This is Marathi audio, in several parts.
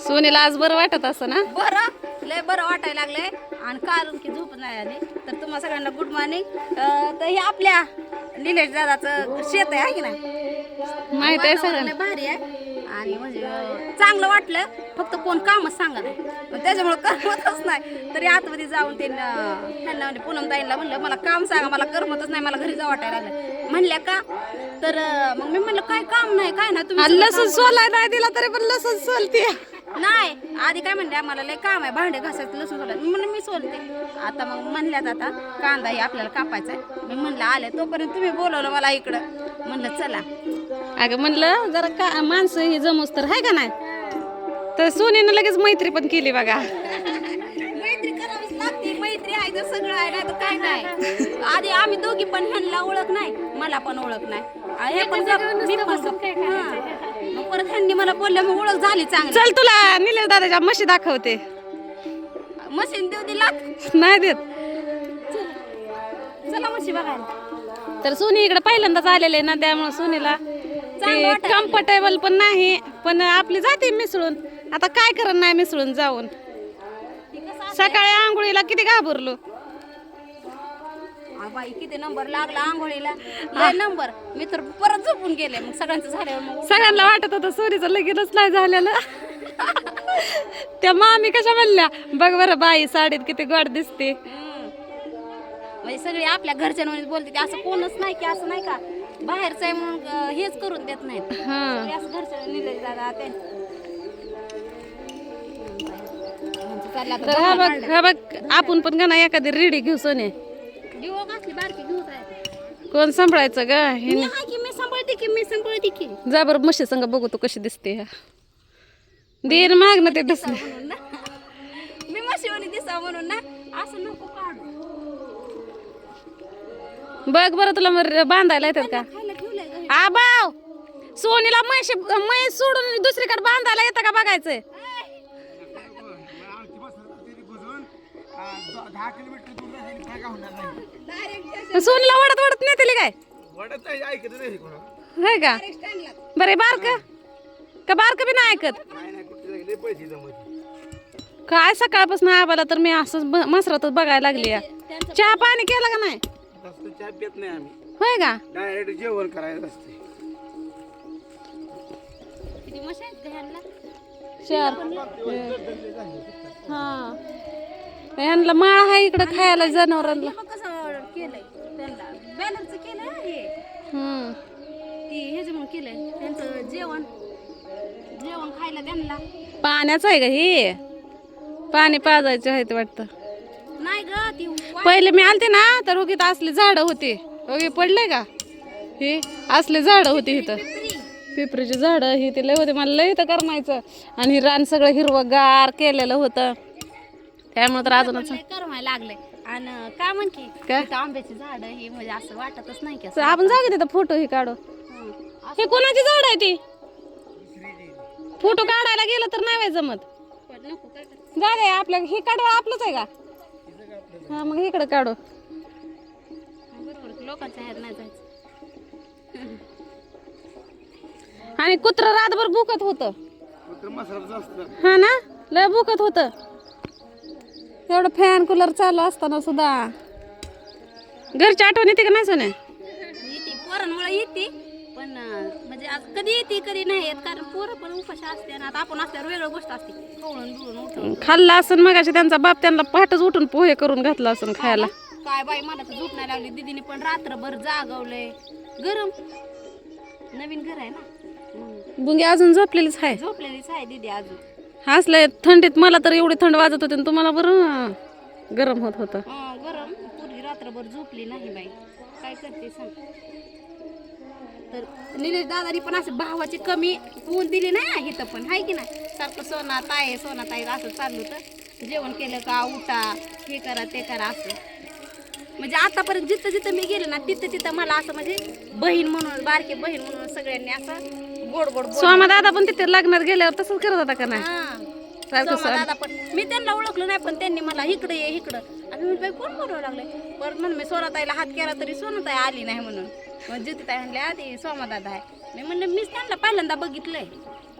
सोनीला आज बरं वाटत असं ना? बरं. लय बरं वाटायला लागलंय. आणि कारण की झोप नाही आली. तर तुम्हाला सगळ्यांना गुड मॉर्निंग तर हे आपल्या निलेश दादाचं शेत आहे की नाही? माहीत आहे सगळ्यांना. भारी आहे. आणि म्हणजे चांगलं वाटलं. फक्त कोण कामच सांगत मग त्याच्यामुळे करमतच नाही. तरी आतमध्ये जाऊन ते त्यांना म्हणजे पूनम ताईंना म्हणलं मला काम सांगा. मला करमतच नाही. मला घरी जावं वाटायला लागलं. म्हणल्या का? तर मग मी म्हणलं काय काम नाही काय नाही. तुम्ही लसूण सोलाय नाही दिला तरी पण लसूण सोलते नाही. आधी काय म्हणले आम्हाला लय काम आहे. भांडे घासायचं लसूण सोलायचं मी म्हणलं मी सोलते. आता मग म्हणल्यात आता कांदा ही आपल्याला कापायचा आहे. मी म्हणलं आले. तोपर्यंत तुम्ही बोलवलं मला इकडं. म्हणलं चला. अगं म्हणलं जरा का माणसं ही जमूस तर आहे का नाही? तर सोनीनं लगेच मैत्री पण केली बघा. मैत्री करावीच लागते. मैत्री आहे तर सगळं आहे नाही तर काय नाही. आधी आम्ही दोघी पण ह्यांना ओळख नाही मला पण ओळख नाही. हे पण मी पण. हां. मग परत ह्यांनी मला बोलल्या मग ओळख झाली चांगली. चल तुला निलेश दादाच्या म्हशी दाखवते. मशीन देऊ दिला. नाही देत. चला म्हशी बघायला. तर सोनी इकडे पहिल्यांदाच आलेले ना त्यामुळे सोनीला चांगलं कम्फर्टेबल पण नाही पण आपली जाते मिसळून. आता काय करत नाही मिसळून जाऊन. ती कसं सकाळी आंघोळीला किती घाबरलो. आ बाई किती नंबर लागला आंघोळीला. लय नंबर मी तर परत झोपून गेले मग सगळ्यांचं झाल्यावर मग सगळ्यांना वाटत होतं सोनीचं लगीनच नाही झालेलं. त्या मामी कशा म्हणल्या बघ बरं बाई साडीत किती गोड दिसते. म्हणजे सगळे आपल्या घरच्यांमध्ये बोलते ते असं कोणच नाही की असं नाही का? बाहेरचं आहे म्हणून हेच करून देत नाहीत. हा. सगळे असं घरच्या निलेश दादा ते म्हणजे चाललं आता तर हा बघ हा बघ आपण पण का नाही एखादी रेडी घेऊ सोने. दिवो घातली बारकी घेऊन राहिले कोण सांभाळायचं ग हे आहे की मी सांभाळते की मी सांभाळते की. जा बरं म्हशी संग बघू तू कशी दिसते. देर माग ना ते ना. मी मशीवणी दिसा म्हणून ना असं नको काढू. बघ बरं तुला मग बांधायला येतात का? घरी. आबाव सोनीला म्हशी म्हैस सोडून दुसरीकडे बांधायला येतं का बघायचंय काय नाही डायरेक्ट सोनीला वडत वडत नेते काय? वडत नाही ऐकत नाही कोणा होय का? बरे बारक? का बारक बी नाही ऐकत? काय सकाळपासून आबाला तर मी असंच मसरातच बघायला लागली या. चहा पाणी केलं का नाही? चहा पित नाही आम्ही. होय का? डायरेक्ट जेवण करायचं असते. चार. हा. यांना माळ आहे इकडं खायला जनावरांना. केलंय? त्यांना केलंय हा. हे त्यांचं जेवण. जेवण खायला त्यांना. पाण्याचं आहे का हे? पाणी पाजायचं आहे ते वाटतं. नाही ग ती पहिले मी आलते ना तर उगीत असली झाडं होती. उगी पडले का? हे असले झाडं होती इथं. पिपरी. पिपरीची झाडं ही ते लय होते. मला लय इथं करमायचं. आणि हे रान सगळं हिरवंगार केलेलं होतं. त्यामुळे तर अजूनच लय करमायला लागलंय. आणि का म्हण की काय? आंब्याची झाड ही म्हणजे असं वाटतच नाही की असं. तर आपण जाऊ तिथं फोटो ही काढू. हे कोणाची झाड आहे ती? फोटो काढायला गेलं तर नाही व्हाय जमत. जा दे आपल्या हे काढू आपलंच आहे का? हा मग इकडे काढू. लोकांच्या ह्यात नाही जायचं आणि कुत्र रातभर भुकत होतं. हा ना? लय भुकत होतं. एवढं फॅन कूलर चालू असताना सुद्धा. घरची आठवण येते का नाही सोन्या? येते पोरांमुळे येते. पण म्हणजे आज कधी येते कधी नाही येत कारण पोरं पण उपाशी असते आणि आता आपण असल्यावर वेगळं गोष्ट असते. उठून. खाल्ला असन मगाशी त्यांचा बाप त्यांना पहाटच उठून पोहे करून घातला असन खायला. काय बाई मला तर झोप नाही लागली. दीदीने पण रात्रभर जागवलंय. गरम. नवीन घर आहे ना? म्हणून. बुंगी अजून झोपलेलीच आहे. झोपलेलीच आहे दीदी अजून. हसले थंडीत मला तर एवढी थंड वाजत होती आणि तुम्हाला बरं गरम होत होतं. हं, गरम. पूर्वी रात्रभर झोपली नाही बाई. काय करते सांग. तर निलेश दादानी पण असं भावाची कमी होऊन दिली नाही इथं पण. हाय की नाही? सारखं सोना ताई सोना ताई असं चाललं होतं. जेवण केलं का उठा हे करा ते करा असं. म्हणजे आतापर्यंत जिथं जिथं मी गेले ना तिथं तिथं मला असं म्हणजे बहीण म्हणून बारकी बहीण म्हणून सगळ्यांनी असं गोड गोड सोमा दादा पण तिथे लग्नात गेल्यावर तसंच करत होता का नाही? दादा पण. मी त्यांना ओळखलं नाही पण त्यांनी मला इकडे ये इकडं. आणि मी कोण बोलावं लागले परत म्हणून मी सोनाताईला हात केला तरी सोनाताई आली नाही म्हणून. मग ज्योतिताई म्हणले आधी सोमा दादा आहे. मी म्हणलं मीच त्यांना पहिल्यांदा बघितलंय.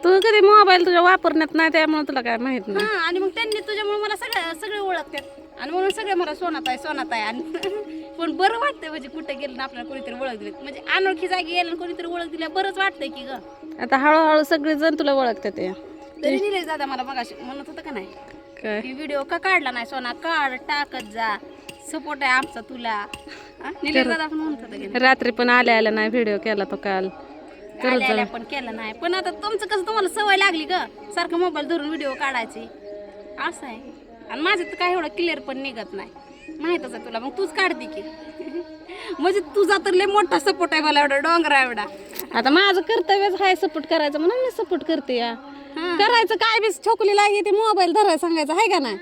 तू कधी मोबाईल तुझ्या वापरण्यात नाही त्यामुळे तुला काय माहीत नाही. हा आणि मग त्यांनी तुझ्यामुळे मला सगळे सगळे ओळखतात. आणि म्हणून सगळे मला सोनात आहे सोनात आहे आणि पण बरं वाटतंय म्हणजे कुठे गेलं ना आपल्याला कोणीतरी ओळख दिली. म्हणजे अनोळखी जागी गेलं आणि कोणीतरी ओळख दिल्या बरंच वाटतंय की ग. आता हळूहळू सगळे जण तुला ओळखतात ते. तरी निलेश दादा मला मग म्हणत होतं का नाही काय? व्हिडिओ का काढला नाही सोना? काढ टाकत जा. सपोर्ट आहे आमचा तुला. रात्री पण आल्या आल्या नाही व्हिडिओ केला तो काल. आल्या आल्या पण केलं नाही. पण आता तुमचं कसं तुम्हाला सवय लागली ग? सारखं मोबाईल धरून व्हिडिओ काढायची. असं आहे. आणि माझं तर काय एवढं क्लिअर पण निघत नाही. माहीतच आहे तुला. मग तूच काढते की. म्हणजे तुझा तर लय मोठा सपोर्ट आहे मला एवढा डोंगरा एवढा. आता माझं कर्तव्यच आहे सपोर्ट करायचं म्हणून मी सपोर्ट करते या. करायचं काय बी छोकली लागली ते मोबाईल धरायला सांगायचं आहे का नाही?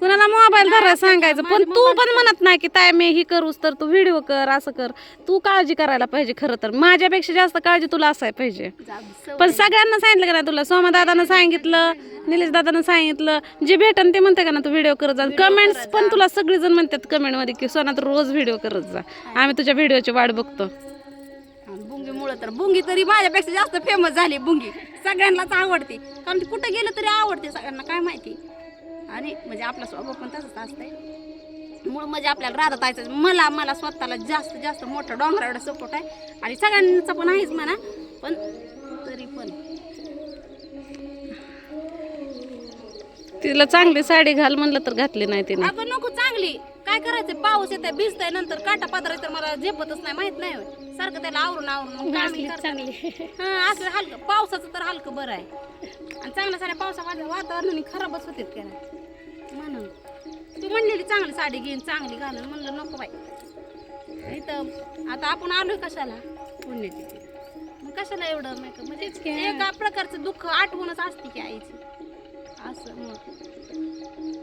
कुणाला मोबाईल धरायला सांगायचं? पण तू पण म्हणत नाही की ताय मी ही करूस तर तू व्हिडिओ कर असं कर. तू काळजी करायला पाहिजे खरं तर. माझ्यापेक्षा जास्त काळजी तुला असाय पाहिजे. पण सगळ्यांना सांगितलं का नाही तुला? सोमा दादानं सांगितलं निलेश दादानं सांगितलं. जे भेटन ते म्हणते का ना तू व्हिडिओ करत जा. कमेंट्स पण तुला सगळेजण म्हणतात कमेंटमध्ये की सोना तू रोज व्हिडिओ करत जा. आम्ही तुझ्या व्हिडिओची वाट बघतो. बुंगीमुळं तर. बुंगी तरी माझ्यापेक्षा जास्त फेमस झाली बुंगी. सगळ्यांनाच आवडते. कारण ती कुठं गेलं तरी आवडते सगळ्यांना काय माहिती? आणि म्हणजे आपला स्वभाव पण तसंच असतंय. मुळ म्हणजे आपल्याला राहत जायचं मला मला स्वतःला जास्त जास्त मोठं डोंगरा एवढा सपोर्ट आहे. आणि सगळ्यांचा पण आहेच म्हणा पण तरी पण. तिला चांगली साडी घाल म्हणलं तर घातली नाही तिने. अगं नको चांगली. काय करायचं पाऊस येतोय भिजतंय नंतर काटा पात्र तर मला झेपतच नाही माहीत नाही. होय. सारखं त्याला आवरून आवरून कामी करता. हा असं हलकं पावसाचं तर हलकं बरं आहे. आणि चांगल्या साड्या पावसा वातावरणाने खराबच होते त्याला म्हणून. तू म्हणलेली चांगली साडी घेईन चांगली घालून म्हणलं नको बाई. इथं आता आपण आलोय कशाला? पुण्यतिथी. मग कशाला एवढं मेकअप म्हणजे एका प्रकारचं दुःख आठवणच असते की आईची. असं मग.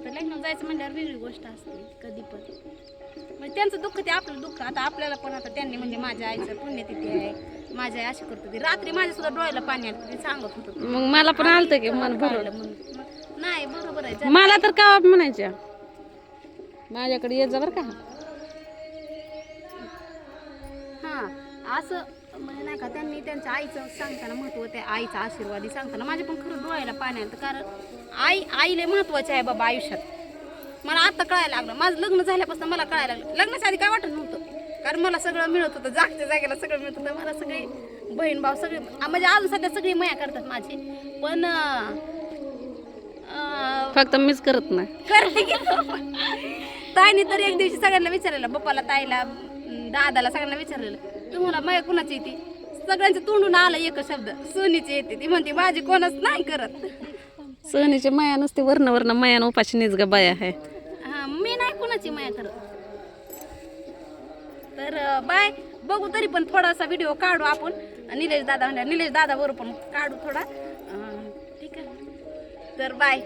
तर लग्न जायचं म्हणल्यावर वेगळी गोष्ट असते कधी पण. म्हणजे त्यांचं दुःख ते आपलं दुःख. आता आपल्याला पण आता त्यांनी म्हणजे माझ्या आईचं पुण्यतिथी आहे. माझी आई अशी करत होती. रात्री माझ्या सुद्धा डोळ्याला पाणी आलं ते सांगत होतं मग मला पण आलतं की मन भरून. कळलं म्हणून. नाही बरोबर आहे. जरा- मला तर का म्हणायच्या. माझ्याकडे येत जा बरं का. हा असं नाही का? त्यांनी त्यांच्या आईचं सांगताना महत्त्व ते आईचा आशीर्वादी सांगताना माझ्या पण खरं डोळ्याला पाणी आलं. कारण आई आईले महत्त्वाचे आहे बाबा आयुष्यात. मला आता कळायला लागलं. माझं लग्न झाल्यापासून मला कळायला लागलं. लग्नाच्या आधी काय वाटत नव्हतं? कारण मला सगळं मिळत होतं. जागच्या जागेला सगळं मिळत होतं. मला सगळे बहीण भाऊ सगळे म्हणजे अजून सध्या सगळी मया करतात माझी. पण फक्त मीच करत नाही. करते ताईने तर एक दिवशी सगळ्यांना विचारलेलं पप्पाला ताईला दादाला सगळ्यांना विचारलेलं तुम्हाला माया कुणाची येते? सगळ्यांच्या तोंडून आलं एक शब्द. सोनीची येते ती. म्हणते माझी कोणच नाही करत. सहनीची माया नसते वर्ण वर्ण मायान उपाशी निज ग बाया आहे हा मी नाही कुणाची माया करत. तर अं, बाय बघू तरी पण थोडासा व्हिडिओ काढू आपण. निलेश दादा म्हणल्या निलेश दादा बरोबर पण काढू थोडा. अं, ठीक आहे. तर बाय.